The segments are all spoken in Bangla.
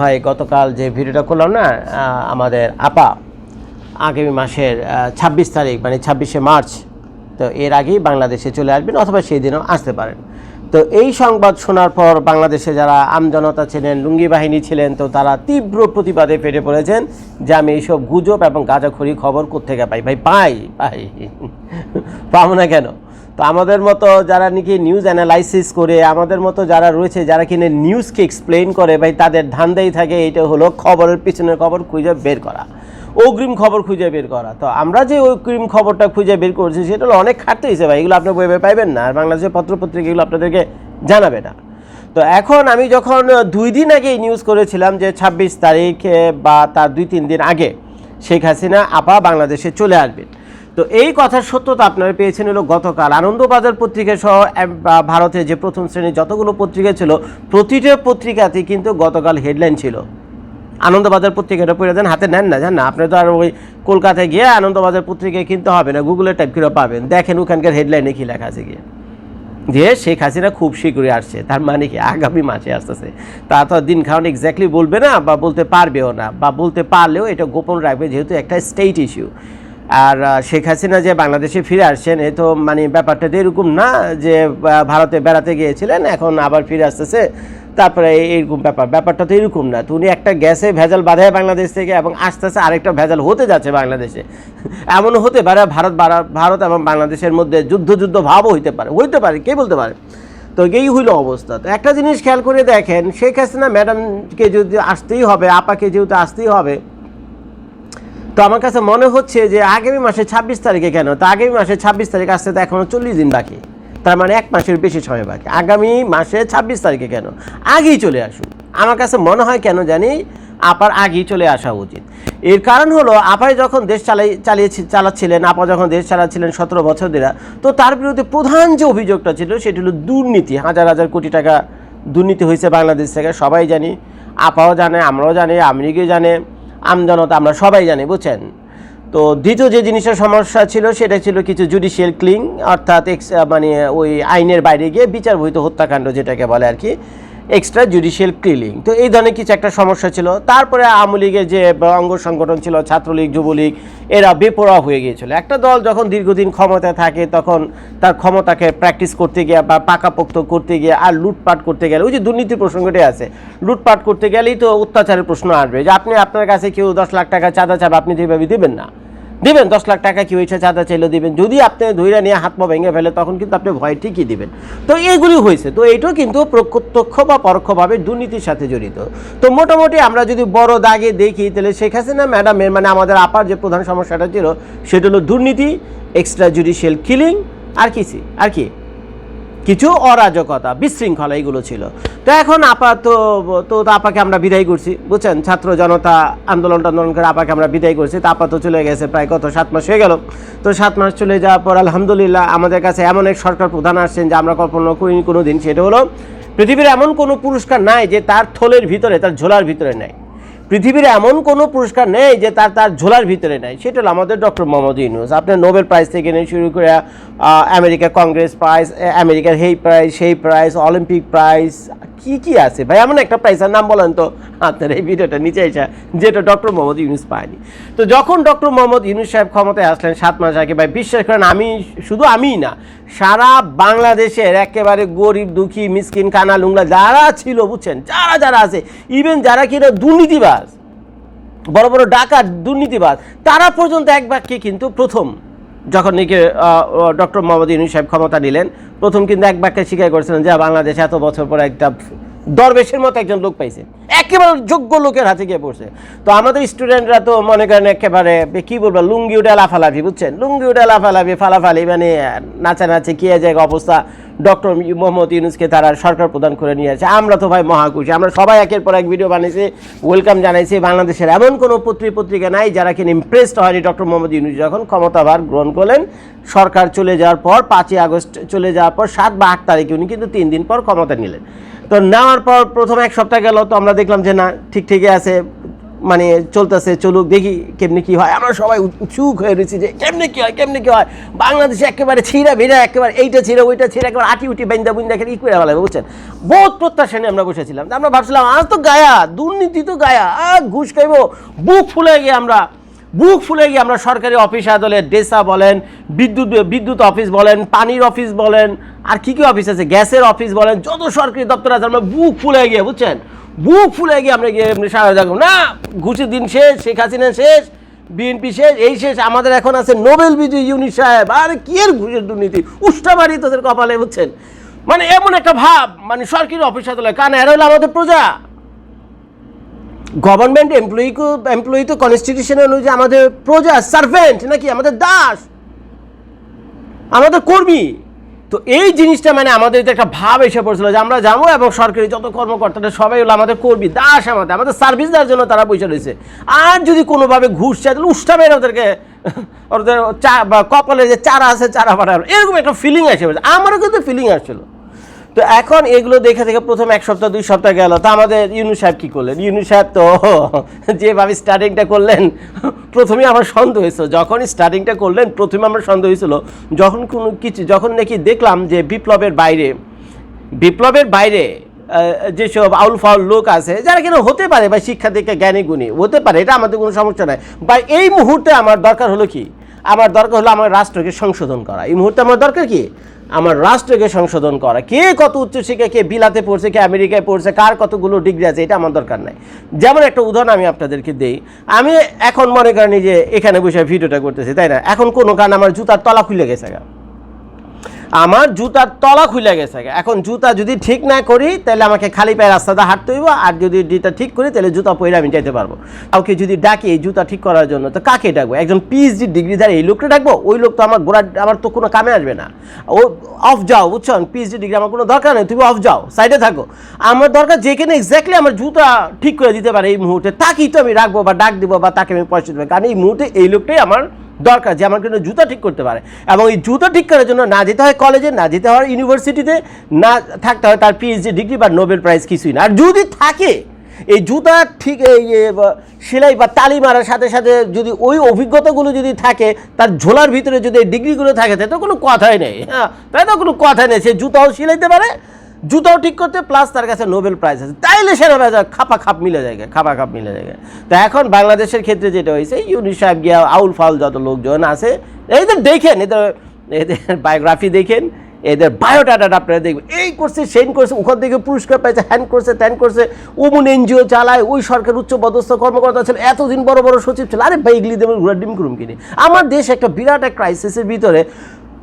ভাই, গতকাল যে ভিডিওটা করলাম না আমাদের আপা, আগামী মাসের ছাব্বিশ তারিখ মানে ছাব্বিশে মার্চ, তো এর আগেই বাংলাদেশে চলে আসবেন অথবা সেই দিনও আসতে পারেন। তো এই সংবাদ শোনার পর বাংলাদেশে যারা আমজনতা ছিলেন, লুঙ্গি বাহিনী ছিলেন, তো তারা তীব্র প্রতিবাদে ফেটে পড়েছেন যে আমি এইসব গুজব এবং গাঁজাখড়ি খবর কোথেকে পাই? ভাই, পাই পাই। পাবো না কেন? তো আমাদের মতো যারা নাকি নিউজ অ্যানালাইসিস করে, আমাদের মতো যারা রয়েছে, যারা কিনে নিউজকে এক্সপ্লেন করে, ভাই তাদের ধান্দাই থাকে এটা হলো খবরের পিছনের খবর খুঁজে বের করা। অগ্রিম খবর খুঁজে বের করা। তো আমরা যে অগ্রিম খবরটা খুঁজে বের করছি, সেটা হলো অনেক খাটতে হয়েছে ভাই, এগুলো আপনার বইয়ে পাইবেন না, আর বাংলাদেশের পত্রপত্রিকা এগুলো আপনাদেরকে জানাবে না। তো এখন আমি যখন দুই দিন আগে নিউজ করেছিলাম যে ছাব্বিশ তারিখে বা তার দুই, তিন দিন আগে শেখ হাসিনা আপা বাংলাদেশে চলে আসবেন। তো এই কথার সত্যতা আপনারা পেয়েছেন হলো গতকাল। আনন্দবাজার পত্রিকা সহ ভারতে যে প্রথম শ্রেণির যতগুলো পত্রিকা ছিল, প্রতিটা পত্রিকাতে কিন্তু গতকাল হেডলাইন ছিল। আনন্দবাজার পত্রিকাটা পড়ে দেন, হাতে নেন না, জান না? আপনি তো আর ওই কলকাতায় গিয়ে আনন্দবাজার পত্রিকায় কিনতে হবে না গুগলে টাইপ করে পাবেন। দেখেন ওখানকার হেডলাইনে কি লেখা আছে গিয়ে। যে শেখ হাসিনা খুব শীঘ্রই আসছে, তার মানে কি আগামী মাসে আসতেছে। তা তো দিন খাওয়ান এক্স্যাক্টলি বলবে না, বা বলতে পারবেও না, বা বলতে পারলেও এটা গোপন রাখবে, যেহেতু একটা স্টেট ইস্যু আর শেখ হাসিনা যে বাংলাদেশে ফিরে আসছেন, এ তো মানে ব্যাপারটা তো এরকম না যে ভারতে বেড়াতে গিয়েছিলেন, এখন আবার ফিরে আসতেছে। তারপরে এই- এইরকম ব্যাপার, ব্যাপারটা তো এরকম না। তো উনি একটা গ্যাসে ভেজাল বাঁধায় বাংলাদেশ থেকে এবং আস্তে আস্তে আরেকটা ভেজাল হতে যাচ্ছে বাংলাদেশে। এমনও হতে পারে, ভারত ভারত এবং বাংলাদেশের মধ্যে যুদ্ধ যুদ্ধ ভাবও হইতে পারে হইতে পারে, কে বলতে পারে? তো এই হইল অবস্থা। তো একটা জিনিস খেয়াল করে দেখেন, শেখ হাসিনা ম্যাডামকে যদি আসতেই হবে, আপাকে যেহেতু আসতেই হবে তো আমার কাছে মনে হচ্ছে যে আগামী মাসে ছাব্বিশ তারিখে কেন? তো আগামী মাসে ছাব্বিশ তারিখ আসতে তো এখনও চল্লিশ দিন বাকি। তার মানে এক মাসের বেশি সময় বাকি। আগামী মাসে ছাব্বিশ তারিখে কেন? আগেই চলে আসুন আমার কাছে মনে হয় কেন জানি আপার আগেই চলে আসা উচিত। এর কারণ হলো আপাই যখন দেশ চালাই চালিয়ে চালাচ্ছিলেন, আপা যখন দেশ চালাচ্ছিলেন সতেরো বছর ধরে, তো তার বিরুদ্ধে প্রধান যে অভিযোগটা ছিল, সেটি হলো দুর্নীতি। হাজার হাজার কোটি টাকা দুর্নীতি হয়েছে বাংলাদেশ থেকে, সবাই জানি। আপাও জানে, আমরাও জানি, আমেরিকাও জানে। আমজনতা আমরা সবাই জানি, বুঝছেন? তো দ্বিতীয় যে জিনিসের সমস্যা ছিল, সেটা ছিল কিছু জুডিশিয়াল ক্লিং অর্থাৎ মানে ওই আইনের বাইরে গিয়ে বিচারভূত হত্যাকাণ্ড যেটাকে বলে আর কি। এক্সট্রা জুডিশিয়াল ক্লিলিং তো এই ধরনের কিছু একটা সমস্যা ছিল। তারপরে আওয়ামী লীগের যে অঙ্গ সংগঠন ছিল, ছাত্রলীগ, যুবলীগ, এরা বেপরোয়া হয়ে গিয়েছিল। একটা দল যখন দীর্ঘদিন ক্ষমতায় থাকে, তখন তার ক্ষমতাকে প্র্যাকটিস করতে গিয়ে বা পাকাপোক্ত করতে গিয়ে আর লুটপাট করতে গেলে, ওই যে দুর্নীতির প্রসঙ্গটাই আছে, লুটপাট করতে গেলেই তো অত্যাচারের প্রশ্ন আসবে যে, আপনি আপনার কাছে কেউ দশ লাখ টাকা চাঁদা চাবে, আপনি যেভাবে দেবেন না। দিবেন, দশ লাখ টাকা কি হয়েছে, চাঁদা চাইলে দিবেন। যদি আপনি ধৈর্য নিয়ে হাত পা ভেঙে ফেলে, তখন কিন্তু আপনি ভয় ঠিকই দিবেন। তো এইগুলি হয়েছে। তো এইটাও কিন্তু প্রত্যক্ষ বা পরোক্ষভাবে দুর্নীতির সাথে জড়িত। তো মোটামুটি আমরা যদি বড় দাগে দেখি, তাহলে শেখ হাসিনা ম্যাডামের মানে আমাদের আপার যে প্রধান সমস্যাটা ছিল, সেটা হলো দুর্নীতি এক্সট্রা জুডিশিয়াল কিলিং আর কিছু আর কি? কিছু অরাজকতা, বিশৃঙ্খলা এগুলো ছিল। তো এখন আপাত তো তো আপাকে আমরা বিদায় করছি, বুঝছেন? ছাত্র জনতা আন্দোলন টান্দোলন করে আপাকে আমরা বিদায় করছি, তো আপা তো চলে গেছে প্রায় কত, সাত মাস হয়ে গেল। তো সাত মাস চলে যাওয়ার পর আলহামদুলিল্লাহ আমাদের কাছে এমন এক সরকার প্রধান আসছেন যে আমরা কল্পনা করিনি কোনো দিন সেটা হলো পৃথিবীর এমন কোনো পুরস্কার নাই যে তার থলের ভিতরে, তার ঝোলার ভিতরে নেয় পৃথিবীর এমন কোনো পুরস্কার নেই যে তার তার ঝোলার ভিতরে নাই। সেটা হলো আমাদের ডক্টর মোহাম্মদ ইউনুস। আপনার নোবেল প্রাইজ থেকে নিয়ে শুরু করে আমেরিকা কংগ্রেস প্রাইজ আমেরিকার হেই প্রাইজ, সেই প্রাইজ, অলিম্পিক প্রাইজ, কি কি আছে? ভাই, এমন একটা প্রাইজের নাম বলেন তো। আপনার এই ভিডিওটা নিচে এসে যেটা ডক্টর মোহাম্মদ ইউনুস পায়নি। তো যখন ডক্টর মোহাম্মদ ইউনুস সাহেব ক্ষমতায় আসলেন সাত মাস আগে, ভাই, বিশ্বাস করেন, আমি শুধু আমিই না, সারা বাংলাদেশের একেবারে গরিব, দুঃখী, মিসকিন, কানা, লুংলা, যারা ছিল, বুঝছেন, যারা যারা আছে ইভেন যারা কিনা দুর্নীতিবাজ বড় বড় ডাকাত দুর্নীতিবাদ তারা পর্যন্ত এক বাক্যে কিন্তু প্রথম যখন নাকি ডক্টর মোহাম্মদ ইউনুস সাহেব ক্ষমতা নিলেন, প্রথম কিন্তু এক বাক্যে স্বীকার করেছিলেন যে, বাংলাদেশ এত বছর পরে একটা দরবেশের মতো একজন লোক পাইছে। একেবারে যোগ্য লোকের হাতে গিয়ে পড়ছে। তো আমাদের স্টুডেন্টরা তো মনে করেন একেবারে কি বলব, লুঙ্গি উঠে লাফালাফি, বুঝছেন? লুঙ্গি উঠে লাফালাফি, ফালাফালি মানে নাচানাচি, কি যায় অবস্থা ডক্টর মোহাম্মদ ইউনুসকে তারা সরকার প্রদান করে নিয়ে আসে। আমরা তো ভাই মহাকুশি, আমরা সবাই একের পর এক ভিডিও বানিয়েছি ওয়েলকাম জানাইছি। বাংলাদেশের এমন কোনো পত্রিক পত্রিকা নাই যারা কিনা ইমপ্রেসড হয়নি ডক্টর মোহাম্মদ ইউনুস যখন ক্ষমতাভার গ্রহণ করলেন। সরকার চলে যাওয়ার পর পাঁচই আগস্ট চলে যাওয়ার পর সাত বা আট তারিখে উনি কিন্তু তিন দিন পর ক্ষমতা নিলেন। তো নেওয়ার পর প্রথম এক সপ্তাহ গেল, তো আমরা দেখলাম যে না, ঠিক ঠিকই আছে মানে চলতেছে, চলুক, দেখি কেমনি কি হয়। আমরা সবাই উৎ- উৎসুক হয়ে রয়েছি যে কেমনি কি হয়, কেমনি কি হয়। বাংলাদেশে একেবারে ছিঁড়া ভিড়া একেবারে এইটা ছিঁড়ে, ওইটা ছিঁড়ে, একেবারে আটি উটি বেন্দা বুন্দা খেলে ই করে ভালো বুঝছেন? বহুত প্রত্যাশা নিয়ে আমরা বসেছিলাম। আমরা ভাবছিলাম, আজ তো গায়া, দুর্নীতি তো গায়া আর ঘুষ খাইবো, বুক ফুলে গিয়ে আমরা বুক ফুলে গিয়ে আমরা সরকারি অফিস আদালত ডেসা বলেন, বিদ্যুৎ বিদ্যুৎ অফিস বলেন, পানির অফিস বলেন, আর কি কি অফিস আছে? গ্যাসের অফিস বলেন, যত সরকারি দপ্তর আছে, আমরা বুক ফুলে গিয়ে, বুঝছেন? বুক ফুলে গিয়ে আমরা গিয়ে সারা দেখো না, ঘুষের দিন শেষ, শেখ হাসিনা শেষ, বিএনপি শেষ, এই শেষ, আমাদের এখন আছে নোবেল বিজয়ী ইউনিট সাহেব। আর কি এর ঘুষের দুর্নীতি? উষ্টাবাড়ি তোদের কপালে, বুঝছেন? মানে এমন একটা ভাব মানে সরকারি অফিস আদালত কারণ এরা হলো আমাদের প্রজা। গভর্নমেন্ট এমপ্লয়ি এমপ্লয়ি তো কনস্টিটিউশন অনুযায়ী আমাদের প্রজা সার্ভেন্ট নাকি আমাদের দাস আমাদের কর্মী তো এই জিনিসটা মানে আমাদের একটা ভাব এসে পড়ছিল যে আমরা যাব এবং সরকারি যত কর্মকর্তারা, সবাই হলো আমাদের কর্মী, দাস আমাদের আমাদের সার্ভিস দেওয়ার জন্য তারা বসে রয়েছে। আর যদি কোনোভাবে ঘুষ চায়, তাহলে উষ্ঠা ওদেরকে, ওদের চা বা কপালে যে চারা আছে, চারা পাঠানো এরকম একটা ফিলিং আসে আমারও কিন্তু ফিলিং আসছিল। তো এখন এগুলো দেখে দেখে প্রথম এক সপ্তাহ, দুই সপ্তাহ গেল। তা আমাদের ইউনু সাহেব কী করলেন? ইউনু সাহেব তো যেভাবে স্টার্টিংটা করলেন প্রথমে আমার সন্দেহ হয়েছিল। যখন স্টার্টিংটা করলেন, প্রথমে আমার সন্দেহ হয়েছিল, যখন কোনো কিছু, যখন নাকি দেখলাম যে বিপ্লবের বাইরে বিপ্লবের বাইরে যেসব আউল ফাউল লোক আছে, যারা কিনা হতে পারে বা শিক্ষা থেকে জ্ঞানী গুণী হতে পারে, এটা আমাদের কোনো সমস্যা নাই। বা এই মুহূর্তে আমার দরকার হলো কি? আমার দরকার হলো আমার রাষ্ট্রকে সংশোধন করা। এই মুহূর্তে আমার দরকার কি? আমার রাষ্ট্রকে সংশোধন করা। কে কত উচ্চশিক্ষা কে বিলাতে পড়ছে, কে আমেরিকায় পড়ছে, কার কতগুলো ডিগ্রি আছে, এটা আমার দরকার নাই। যেমন একটা উদাহরণ আমি আপনাদেরকে দেই। আমি এখন মনে করেন যে এখানে বসে ভিডিওটা করতেছি, তাই না? এখন কোনো কারণ আমার জুতার তলা খুলে গেছে গা। আমার জুতার তলা খুলে গেছে এখন জুতা যদি ঠিক না করি, তাহলে আমাকে খালি পায়ে রাস্তাটা হাঁটতে হইব, আর যদি জুতা ঠিক করি, তাহলে জুতা পরে আমি যাইতে পারব। কাউকে যদি ডাকি এই জুতা ঠিক করার জন্য, তো কাকে ডাকবো? একজন পিএইচডি ডিগ্রিধারী, এই লোকটা ডাকবো? ওই লোক তো আমার গোড়া আমার তো কোনো কামে আসবে না। ও অফ যাও, বুঝছ? পিএইচডি ডিগ্রি, আমার কোনো দরকার নেই, তুমি অফ যাও, সাইডে থাকো। আমার দরকার যেখানে এক্স্যাক্টলি আমার জুতা ঠিক করে দিতে পারে এই মুহূর্তে, তাকেই তো আমি রাখব বা ডাক দিব বা তাকে আমি পয়সা দেবো। কারণ এই মুহূর্তে এই লোকটাই আমার দরকার যে আমার জন্য জুতা ঠিক করতে পারে। এবং এই জুতা ঠিক করার জন্য না যেতে হয় কলেজে না যেতে হয় ইউনিভার্সিটিতে না থাকতে হয় তার পিএইচডি ডিগ্রি বা নোবেল প্রাইজ কিছুই না। আর যদি থাকে, এই জুতা ঠিক, এই সেলাই বা তালি মারার সাথে সাথে যদি ওই অভিজ্ঞতাগুলো যদি থাকে, তার ঝোলার ভিতরে যদি এই ডিগ্রিগুলো থাকে তাই তো কোনো কথাই নেই। হ্যাঁ তাই তো কোনো কথা নেই। সে জুতাও সিলাইতে পারে জুতাও ঠিক করতে প্লাস তার কাছে নোবেল প্রাইজ আছে। তাইলে সেরা বাজার খাপা খাপ মিলে যায় খাপা খাপ মিলে যায় তো এখন বাংলাদেশের ক্ষেত্রে যেটা হয়েছে ইউনি সাহেব গিয়া আউল ফাউল যত লোকজন আছে, এদের দেখেন, এদের এদের বায়োগ্রাফি দেখেন, এদের বায়োডাটা আপনারা দেখবেন। এই করছে সেন করছে, ওখান থেকে পুরস্কার পাইছে হ্যান করছে, ত্যান করছে ওমন এনজিও চালায়, ওই সরকার উচ্চ পদস্থ কর্মকর্তা ছিল, এতদিন বড় বড় সচিব ছিল। আরে ভাই, এগুলি দেবেন ঘোরা ডিম করুম কিনে। আমার দেশ একটা বিরাট এক ক্রাইসিসের ভিতরে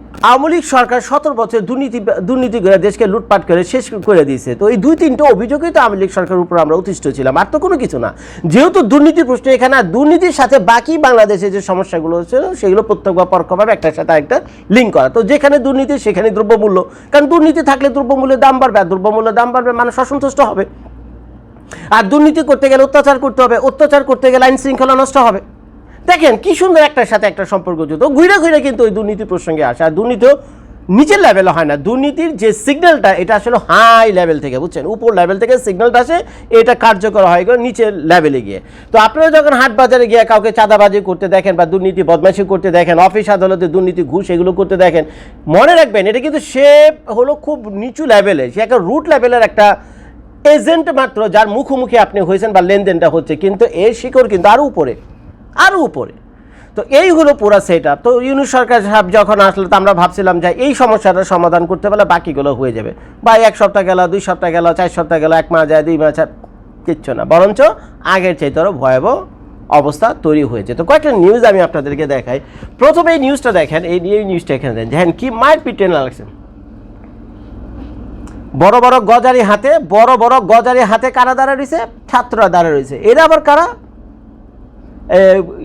আওয়ামী লীগ সরকার সতেরো বছর দুর্নীতি দুর্নীতি করে দেশকে লুটপাট করে শেষ করে দিয়েছে। তো এই দুই তিনটে অভিযোগই তো আওয়ামী লীগ সরকারের উপর আমরা অতিষ্ঠ ছিলাম। আর তো কোনো কিছু না। যেহেতু দুর্নীতির প্রশ্ন এখানে, আর দুর্নীতির সাথে বাকি বাংলাদেশে যে সমস্যাগুলো ছিল সেগুলো প্রত্যক্ষ বা পরোক্ষভাবে একটার সাথে একটা লিঙ্ক করা। তো যেখানে দুর্নীতি, সেখানে দ্রব্যমূল্য। কারণ দুর্নীতি থাকলে দ্রব্যমূল্যের দাম বাড়বে, আর দ্রব্যমূল্যের দাম বাড়বে, মানুষ অসন্তুষ্ট হবে। আর দুর্নীতি করতে গেলে অত্যাচার করতে হবে। অত্যাচার করতে গেলে আইন শৃঙ্খলা নষ্ট হবে। দেখেন কি সুন্দর একটার সাথে একটা সম্পর্ক যুক্ত ঘুরে ঘুরে কিন্তু ওই দুর্নীতি প্রসঙ্গে আসে। আর দুর্নীতিও নিচের লেভেলে হয় না। দুর্নীতির যে সিগন্যালটা এটা আসলে হাই লেভেল থেকে, বুঝছেন? উপর লেভেল থেকে সিগন্যালটা আসে, এটা কার্যকর হয় নিচের লেভেলে গিয়ে। তো আপনারা যখন হাট বাজারে গিয়ে কাউকে চাঁদাবাজি করতে দেখেন বা দুর্নীতি বদমাইশি করতে দেখেন, অফিস আদালতে দুর্নীতি, ঘুষ এগুলো করতে দেখেন, মনে রাখবেন, এটা কিন্তু সে হলো খুব নিচু লেভেলে সে একটা রুট লেভেলের একটা এজেন্ট মাত্র যার মুখোমুখি আপনি হয়েছেন বা লেনদেনটা হচ্ছে। কিন্তু এর শিকড় কিন্তু আরও উপরে। আরও উপরে। তো এই হলো পুরো সেট আপ তো ইউনিট সরকার সাহেব যখন আসলো, তো আমরা ভাবছিলাম যে এই সমস্যাটা সমাধান করতে পারলে বাকিগুলো হয়ে যাবে। বা এক সপ্তাহ গেল, দুই সপ্তাহ গেল, চার সপ্তাহ গেল, এক মাস যায়, দুই মাস কিচ্ছু না। বরঞ্চ আগের চাইতে আরও ভয়াবহ অবস্থা তৈরি হয়েছে। তো কয়েকটা নিউজ আমি আপনাদেরকে দেখাই। প্রথমে এই নিউজটা দেখেন, এই এই নিউজটা এখানে দেন। দেখেন কি মায়ের পিটেন লাগছে। বড় বড় গজারি হাতে, বড় বড় গজারি হাতে কারা দাঁড়া রয়েছে? ছাত্ররা দাঁড়া রয়েছে। এরা আবার কারা?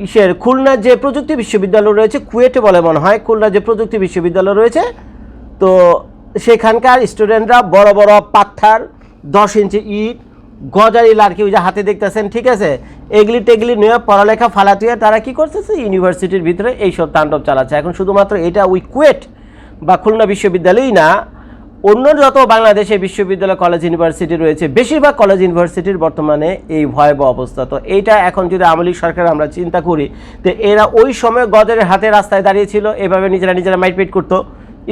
ইসের খুলনার যে প্রযুক্তি বিশ্ববিদ্যালয় রয়েছে, কুয়েটে বলে মনে হয় খুলনার যে প্রযুক্তি বিশ্ববিদ্যালয় রয়েছে, তো সেখানকার স্টুডেন্টরা বড় বড় পাথর দশ ইঞ্চি ইট গজারি লাড়কি ওই যে হাতে দেখতেছেন, ঠিক আছে? এগুলি টেগলি নিয়ে পড়ালেখা ফালাতুয়ে তারা কি করতেছে? ইউনিভার্সিটির ভিতরে এইসব তাণ্ডব চালাচ্ছে। এখন শুধুমাত্র এটা ওই কুয়েট বা খুলনা বিশ্ববিদ্যালয়ই না অন্য যত বাংলাদেশে বিশ্ববিদ্যালয় কলেজ ইউনিভার্সিটি রয়েছে, বেশিরভাগ কলেজ ইউনিভার্সিটির বর্তমানে এই ভয়াবহ অবস্থা। তো এইটা এখন যদি আমলি সরকার আমরা চিন্তা করি তো এরা ওই সময় গদের হাতে রাস্তায় দাঁড়িয়েছিল, এভাবে নিজেরা নিজেরা মাইটপিট করতো।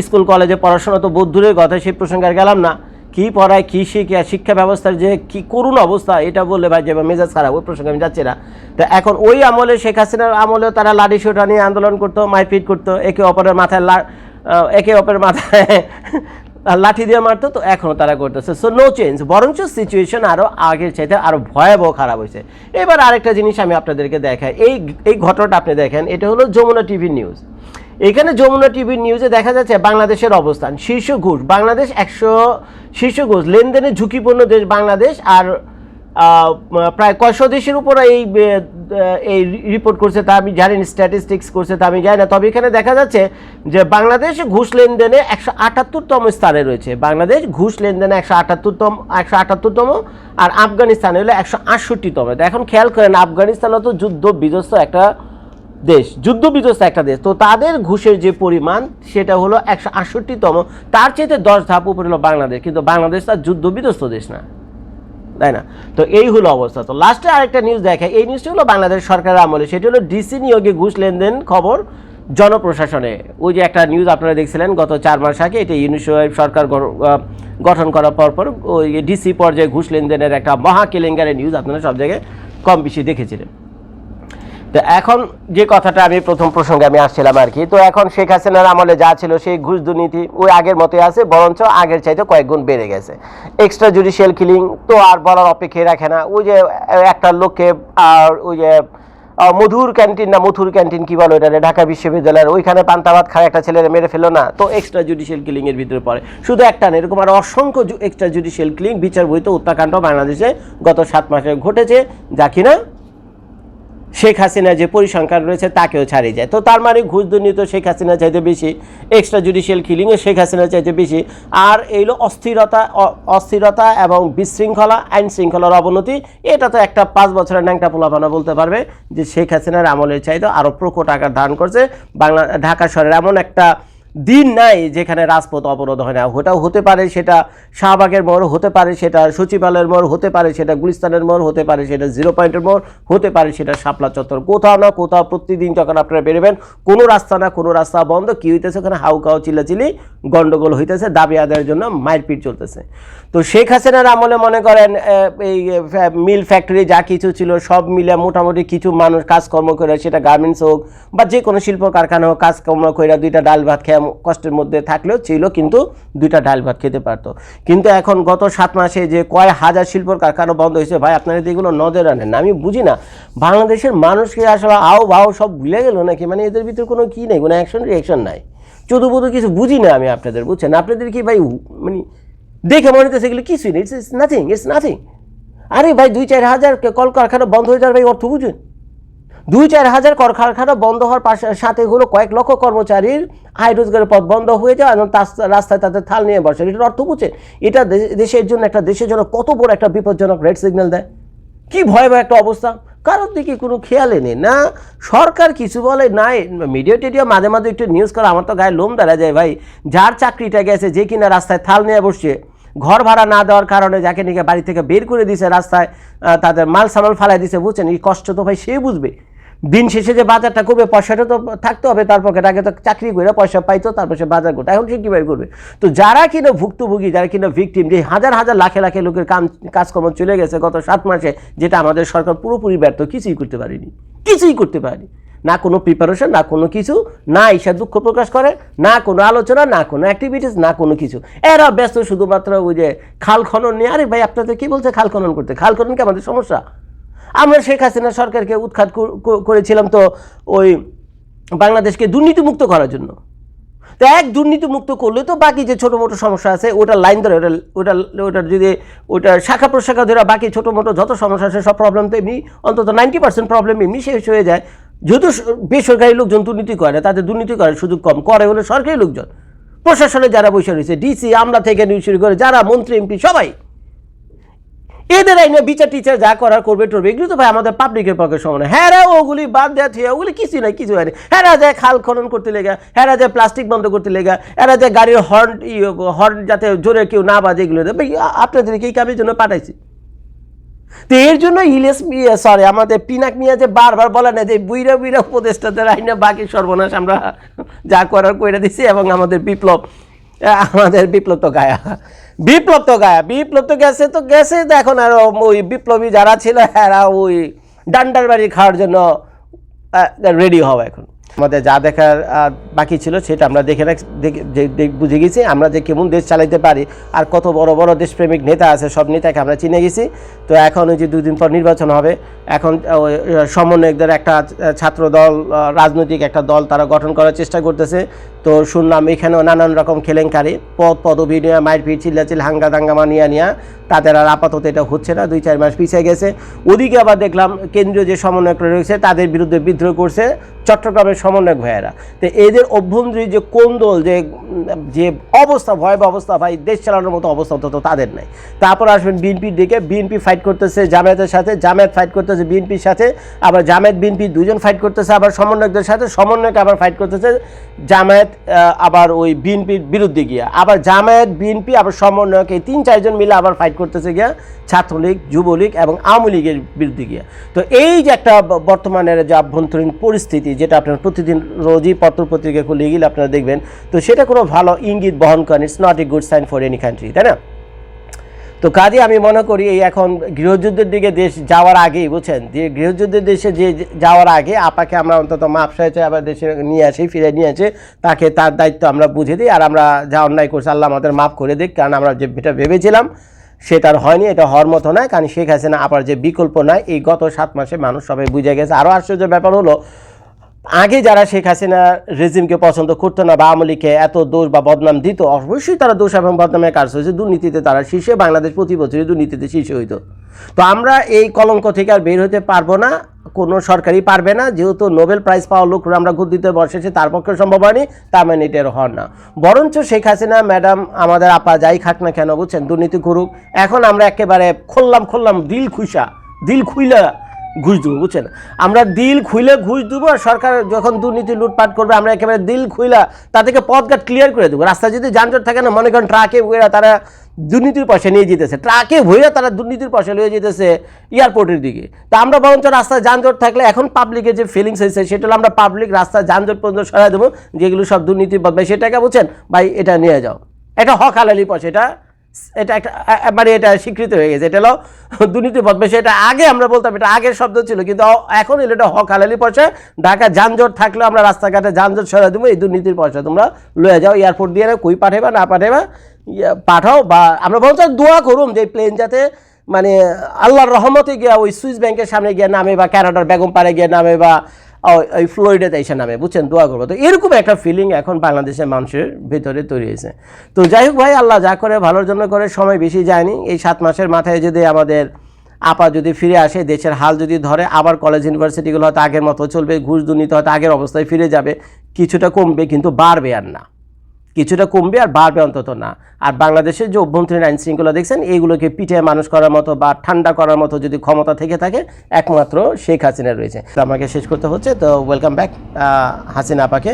স্কুল কলেজে পড়াশোনা তো দূরের কথা, সেই প্রসঙ্গে আর গেলাম না। কি পড়ায়, কী শিখে, শিক্ষা ব্যবস্থার যে কি করুণ অবস্থা, এটা বললে ভাই যে মেজাজ খারাপ, ওই প্রসঙ্গে আমি যাচ্ছি না। তো এখন ওই আমলে, শেখ হাসিনার আমলেও তারা লাঠি সোটা নিয়ে আন্দোলন করতো মারপিট করতো, একে অপরের মাথায় লা একে অপরের মাথায় লাঠি দিয়ে মারতো, তো এখনও তারা করতেছে। সো নো চেঞ্জ বরঞ্চ সিচুয়েশন আরও আগের চাইতে আরও ভয়াবহ খারাপ হয়েছে। এবার আরেকটা জিনিস আমি আপনাদেরকে দেখাই। এই এই ঘটনাটা আপনি দেখেন, এটা হলো যমুনা টিভি নিউজ এখানে যমুনা টিভির নিউজে দেখা যাচ্ছে বাংলাদেশের অবস্থান। শীর্ষ ঘুষ। বাংলাদেশ একশো, শীর্ষ ঘুষ। লেনদেনের ঝুঁকিপূর্ণ দেশ বাংলাদেশ আর প্রায় কয়শো দেশের উপর এই এই রিপোর্ট করছে তা আমি জানি না স্ট্যাটিস্টিক্স করছে তা আমি জানি না। তবে এখানে দেখা যাচ্ছে যে বাংলাদেশ ঘুষ লেনদেনে একশো আটাত্তরতম স্থানে রয়েছে। বাংলাদেশ ঘুষ লেনদেনে একশো আটাত্তরতম একশো আটাত্তরতম আর আফগানিস্তান হলো একশো আটষট্টিতম। তো এখন খেয়াল করেন আফগানিস্তান তো যুদ্ধ বিধ্বস্ত একটা দেশ যুদ্ধ বিধ্বস্ত একটা দেশ। তো তাদের ঘুষের যে পরিমাণ, সেটা হলো একশো আটষট্টিতম। তার চেয়ে দশ ধাপ উপরে হলো বাংলাদেশ। কিন্তু বাংলাদেশ তার যুদ্ধ বিধ্বস্ত দেশ না। তাই না? তো এই হলো অবস্থা। তো লাস্টে আরেকটা নিউজ দেখে এই নিউজটি হলো বাংলাদেশ সরকারের আমলে। সেটি হলো ডিসি নিয়োগে ঘুষ লেনদেন খবর জনপ্রশাসনে। ওই যে একটা নিউজ আপনারা দেখছিলেন, গত চার মাস আগে এটা ইউনিসেফ সরকার গঠন করার পর পর ওই ডিসি পর্যায়ে ঘুষ লেনদেনের একটা মহা কেলেঙ্কারের নিউজ আপনারা সব জায়গায় কম বেশি দেখেছিলেন। তো এখন যে কথাটা আমি প্রথম প্রসঙ্গে আমি আসছিলাম আর কি, তো এখন শেখ হাসিনার আমলে যা ছিল সেই ঘুষ দুর্নীতি ওই আগের মতোই আছে, বরঞ্চ আগের চাইতে কয়েক গুণ বেড়ে গেছে। এক্সট্রা জুডিশিয়াল কিলিং তো আর বলার অপেক্ষায় রাখে না। ওই যে একটা লোককে আর ওই যে মধুর ক্যান্টিন না মথুর ক্যান্টিন কি বলো এটা ঢাকা বিশ্ববিদ্যালয়ের ওইখানে পান্তাভাত খায়, একটা ছেলের মেরে ফেলো না, তো এক্সট্রা জুডিশিয়াল কিলিং এর ভিতরে পড়ে। শুধু একটা না, এরকম আর অসংখ্য এক্সট্রা জুডিশিয়াল কিলিং বিচার বইতে হত্যাকাণ্ড বাংলাদেশে গত সাত মাসে ঘটেছে, যা কিনা শেখ হাসিনার যে পরিসংখ্যান রয়েছে তাকেও ছাড়িয়ে যায়। তো তার মানে ঘুষ দুর্নীতি শেখ হাসিনা চাইতে বেশি এক্সট্রা জুডিশিয়াল কিলিংও শেখ হাসিনা চাইতে বেশি। আর এইলো অস্থিরতা অস্থিরতা এবং বিশৃঙ্খলা, আইন শৃঙ্খলার অবনতি, এটা তো একটা পাঁচ বছরের ন্যাংটা পোলাপানা বলতে পারবে যে শেখ হাসিনার আমলের চাইতে আরও প্রকট আকার ধারণ করছে। বাংলা, ঢাকা শহরের এমন একটা দিন নাই যেখানে রাজপথ অবরোধ হয় না। ওটাও হতে পারে সেটা শাহবাগের মোড়, হতে পারে সেটা সচিবালয়ের মোড়, হতে পারে সেটা গুলিস্তানের মোড়, হতে পারে সেটা জিরো পয়েন্টের মোড়, হতে পারে সেটা শাপলা চত্বর। কোথাও না কোথাও প্রতিদিন যখন আপনারা বেরোবেন, কোনো রাস্তা না কোনো রাস্তা বন্ধ, কি হইতেছে ওখানে হাউ কাউ চিল্লাচিলি গন্ডগোল হইতেছে, দাবি আদায়ের জন্য মারপিট চলতেছে। তো শেখ হাসিনার আমলে মনে করেন এই মিল ফ্যাক্টরি যা কিছু ছিল সব মিলে মোটামুটি কিছু মানুষ কাজকর্ম করে সেটা গার্মেন্টস হোক বা যে কোনো শিল্প কারখানা হোক কাজকর্ম করে দুইটা ডাল ভাত খেয়ে কষ্টের মধ্যে থাকলেও ছিল, কিন্তু দুইটা ডাল ভাত খেতে পারতো। কিন্তু এখন গত সাত মাসে যে কয় হাজার শিল্প কারখানা বন্ধ হয়েছে, ভাই, আপনারা এগুলো নজর আনেন না আমি বুঝি না, বাংলাদেশের মানুষকে আসলে আও ভাও সব ভুলে গেল নাকি? মানে এদের ভিতরে কোনো কী নেই, কোনো অ্যাকশন রিয়াকশন নাই। চতুবুধু কিছু বুঝি না আমি আপনাদের, বুঝছেন? আপনাদের কি ভাই মানে দেখে মনে হচ্ছে এগুলো কিছুই নেই ইটস নাথিং ইটস নাথিং আরে ভাই দুই চার হাজার কলকারখানা বন্ধ হয়ে যাওয়ার ভাই অর্থ বুঝুন। দুই চার হাজার কলকারখানা বন্ধ হওয়ার পাশে, সাথে হলো কয়েক লক্ষ কর্মচারীর আয় রোজগারের পথ বন্ধ হয়ে যায় এবং রাস্তায় তাদের থাল নিয়ে বসে। এটার অর্থ বুঝে এটা দেশের জন্য একটা দেশের জন্য কত বড় একটা বিপজ্জনক রেড সিগন্যাল দেয়। কি ভয়াবহ একটা অবস্থা। কারোর দিকে কোনো খেয়ালে নেই, না? সরকার কিছু বলে নাই মিডিয়া টিডিয়া মাঝে মাঝে একটু নিউজ করে, আমার তো গায়ে লোম দাঁড়া যায় ভাই। যার চাকরিটা গেছে, যে কিনা রাস্তায় থাল নিয়ে বসছে, ঘর ভাড়া না দেওয়ার কারণে যাকে নিয়ে বাড়ি থেকে বের করে দিয়েছে রাস্তায় তাদের মাল সামাল ফালাই দিয়েছে বুঝছেন? এই কষ্ট তো ভাই সে বুঝবে। দিন শেষে যে বাজারটা করবে, পয়সাটা তো থাকতে হবে, তার পকেটে আগে তো চাকরি করে পয়সা পাইতো, তারপর সে বাজার করতো। এখন সে কীভাবে করবে? তো যারা কিনা ভুক্তভোগী, যারা কিনা ভিকটিম যে হাজার হাজার লাখে লাখে লোকের কাম, কাজকর্ম চলে গেছে গত সাত মাসে, যেটা আমাদের সরকার পুরোপুরি ব্যর্থ, কিছুই করতে পারেনি। কিছুই করতে পারেনি। না কোনো প্রিপারেশন না কোনো কিছু, না ঈশা দুঃখ প্রকাশ করে, না কোনো আলোচনা, না কোনো অ্যাক্টিভিটিস না কোনো কিছু। এরা ব্যস্ত শুধুমাত্র ওই যে খাল খনন নিয়ে। আরে ভাই, আপনাদের কি বলছে খাল খনন করতে? খাল খনন কি আমাদের সমস্যা? আমরা শেখ হাসিনা সরকারকে উৎখাত কর- কর- করেছিলাম তো ওই বাংলাদেশকে দুর্নীতিমুক্ত করার জন্য। তো এক দুর্নীতিমুক্ত করলে তো বাকি যে ছোটো মোটো সমস্যা আছে ওটা লাইন ধরে ওটা ওটা ওটার যদি ওটা শাখা প্রশাখা ধরে বাকি ছোটো মোটো যত সমস্যা আছে, সব প্রবলেম তো এমনি, অন্তত নাইনটি পার্সেন্ট প্রবলেম এমনি শেষ হয়ে যায়। যেহেতু বেসরকারি লোকজন দুর্নীতি করে, তাদের দুর্নীতি করার সুযোগ কম। করে হলে সরকারি লোকজন। প্রশাসনে যারা বসে রয়েছে ডিসি আমরা থেকে শুরু করে, যারা মন্ত্রী, এমপি, সবাই। এদের আইনে বিচার টিচার যা করার করবে, টরবে, এগুলো তো ভাই আমাদের পাবলিকের পক্ষে সমান হ্যাঁ ওগুলি বাদ দেওয়া থেকে ওগুলি কিছু নাই কিছু হয়নি। হ্যাঁ যায় খাল খনন করতে লেগা হ্যাঁ যায় প্লাস্টিক বন্ধ করতে লেগা এরা যায় গাড়ির হর্ন হর্ন যাতে জোরে কেউ না বাজে এগুলো ভাই আপনাদেরকে এই কামের জন্য পাঠাইছি। তো এর জন্য ইলেস সরি আমাদের পিনাক মিয়া যে বারবার বলে না যে বুইরা বুইরা উপদেষ্টাদের আইনে বাকি সর্বনাশ আমরা যা করার কইরা দিছি এবং আমাদের বিপ্লব আমাদের বিপ্লব তো গায়া। বিপ্লব তো গায়া বিপ্লব তো গেছে তো গেছে তো এখন আর ওই বিপ্লবী যারা ছিল, এরা ওই ডান্ডার বাড়ি খাওয়ার জন্য রেডি হওয়া এখন। আমাদের যা দেখার বাকি ছিল সেটা আমরা দেখে বুঝে গেছি, আমরা যে কেমন দেশ চালাইতে পারি, আর কত বড় বড় দেশপ্রেমিক নেতা আছে, সব নেতাকে আমরা চিনে গেছি। তো এখন ওই যে দুদিন পর নির্বাচন হবে, এখন সমন্বয়কদের একটা ছাত্র দল রাজনৈতিক একটা দল তারা গঠন করার চেষ্টা করতেছে। তো শুনলাম এখানেও নানান রকম কেলেঙ্কারি, পদ পদবি নিয়ে মারপিট চিল্লাচিল, হাঙ্গা দাঙ্গামা নিয়ে নিয়ে। তাদের আর আপাতত এটা হচ্ছে না, দুই চার মাস পিছিয়ে গেছে। ওদিকে আবার দেখলাম কেন্দ্রীয় যে সমন্বয়ক রয়েছে, তাদের বিরুদ্ধে বিদ্রোহ করছে চট্টগ্রামের সমন্বয়ক ভাইয়েরা। তো এদের অভ্যন্তরীণ যে কোন্দল যে যে অবস্থা, ভয়াবহ অবস্থা, ভাই, দেশ চালানোর মতো অবস্থা তো তাদের নাই। তারপর আসবেন বিএনপির দিকে, বিএনপি ফাইট করতেছে জামায়াতের সাথে, জামায়াত ফাইট করতেছে বিএনপির সাথে, আবার জামায়াত, বিএনপি দুজন ফাইট করতেছে, আবার সমন্বয়কদের সাথে, সমন্বয়ক আবার ফাইট করতেছে জামায়াত আবার ওই বিএনপির বিরুদ্ধে গিয়া। আবার জামায়াত, বিএনপি, আবার সমন্বয়ক, এই তিন চারজন মিলে আবার ফাইট করতেছে গিয়া, ছাত্রলীগ, যুবলীগ এবং আওয়ামী লীগের বিরুদ্ধে গিয়া। তো এই যে একটা বর্তমানের যে আভ্যন্তরীণ পরিস্থিতি, যেটা আপনার প্রতিদিন রোজই পত্র পত্রিকা খুলে গেলে আপনারা দেখবেন, তো সেটা কোনো ভালো ইঙ্গিত বহন করেন it's not a good sign for any country তাই না? তো কাজে আমি মনে করি এই এখন গৃহযুদ্ধের দিকে দেশ যাওয়ার আগেই, বুঝছেন? যে গৃহযুদ্ধের দেশে যে যাওয়ার আগে আপাকে আমরা অন্তত মাপ সাহেছে আবার দেশে নিয়ে আসি, ফিরে নিয়ে আসে তাকে তার দায়িত্ব আমরা বুঝে দিই, আর আমরা যা অন্যায় করছি আল্লাহ আমাদের মাফ করে দিক, কারণ আমরা যেটা ভেবেছিলাম সেটা আর হয়নি, এটা হওয়ার মতো নয়, কারণ শেখ হাসিনা আবার যে বিকল্প নয়, এই গত সাত মাসে মানুষ সবাই বুঝে গেছে। আরও আশ্চর্য ব্যাপার হলো আগে যারা শেখ হাসিনা রেজিমকে পছন্দ করতো না বা আওয়ামী লীগকে এত দোষ বা বদনাম দিত, অবশ্যই তারা দোষ এবং বদনামের কাজ হয়েছে। দুর্নীতিতে তারা শীর্ষে, বাংলাদেশ প্রতি বছরই দুর্নীতিতে শীর্ষে হইতো। তো আমরা এই কলঙ্ক থেকে আর বের হতে পারব না, কোনো সরকারই পারবে না। যেহেতু নোবেল প্রাইজ পাওয়া লোক আমরা ঘুর গদ্দিতে বসেছে, তার পক্ষে সম্ভব হয়নি, তার মানে এটার হন না। বরঞ্চ শেখ হাসিনা, ম্যাডাম, আমাদের আপা যাই খাক না কেন, বুঝছেন? দুর্নীতি করুক এখন আমরা একেবারে খুললাম খুললাম, দিল খুশা দিল খুইলা। ঘুষ দেবো, বুঝছেন? আমরা দিল খুইলে ঘুষ দেবো আর সরকার যখন দুর্নীতি লুটপাট করবে, আমরা একেবারে দিল খুইলা তাদেরকে পথঘাট ক্লিয়ার করে দেবো। রাস্তায় যদি যানজট থাকে না, মনে করেন ট্রাকে ভুইরা তারা দুর্নীতির পয়সা নিয়ে যেতেছে। ট্রাকে ভুইরা তারা দুর্নীতির পয়সা নিয়ে যেতেছে এয়ারপোর্টের দিকে। তা আমরা বরঞ্চ রাস্তায় যানজট থাকলে এখন পাবলিকের যে ফিলিংস হয়েছে সেটা হলো আমরা পাবলিক রাস্তায় যানজট পর্যন্ত সরাই দেবো। যেগুলো সব দুর্নীতি বদমাই সেটাকে বুঝছেন? ভাই, এটা নিয়ে যাও। এটা হক হালালি পয়সা, এটা এটা একটা মানে এটা স্বীকৃত হয়ে গেছে। এটা হলো দুর্নীতি বদমাইশি এটা আগে আমরা বলতাম এটা আগের শব্দ ছিল কিন্তু এখন এলো এটা হক হালালি পয়সা। ঢাকা যানজট থাকলেও আমরা রাস্তাঘাটে যানজট সরাই দেবো এই দুর্নীতির পয়সা তোমরা লয়ে যাও। এয়ারপোর্ট দিয়ে কই পাঠাইবা না পাঠাইবা ইয়া, পাঠাও বা আমরা বলছি দোয়া করুম যে প্লেন যাতে মানে আল্লাহর রহমতে গিয়া ওই সুইস ব্যাংকের সামনে গিয়ে নামে বা ক্যানাডার বেগম পাড়ে গিয়ে নামে বা ওই- ওই ফ্লোরিডাতে এসে নামে, বুঝছেন? দোয়া করব। তো এরকম একটা ফিলিং এখন বাংলাদেশের মানুষের ভেতরে তৈরি হয়েছে। তো যাই হোক ভাই, আল্লাহ যা করে, ভালোর জন্য করে, সময় বেশি যায়নি। এই সাত মাসের মাথায় যদি আমাদের আপা যদি ফিরে আসে, দেশের হাল যদি ধরে, আবার কলেজ ইউনিভার্সিটিগুলো হয়তো আগের মতো চলবে, ঘুষ দুর্নীতি হয়তো আগের অবস্থায় ফিরে যাবে, কিছুটা কমবে, কিন্তু বাড়বে আর না। কিছুটা কমবে আর বাড়বে অন্তত না। আর বাংলাদেশের যে অভ্যন্তরীণ আইন শৃঙ্খলা দেখছেন এইগুলোকে পিঠে মানুষ করার মতো বা ঠান্ডা করার মতো যদি ক্ষমতা থেকে থাকে, একমাত্র শেখ হাসিনা রয়েছে। তো আমাকে শেষ করতে হচ্ছে, তো ওয়েলকাম ব্যাক হাসিনা আপাকে।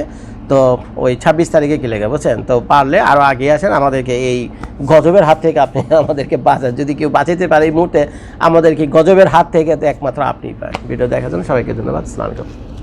তো ওই ছাব্বিশ তারিখে কি লেগে বুঝছেন? তো পারলে আরও আগে আসেন, আমাদেরকে এই গজবের হাত থেকে আপনি আমাদেরকে বাঁচান। যদি কেউ বাঁচাতে পারে এই মুহূর্তে, আমাদেরকে গজবের হাত থেকে তো একমাত্র আপনিই পারেন ভিডিও দেখার জন্য সবাইকে ধন্যবাদ, আসসালামু আলাইকুম।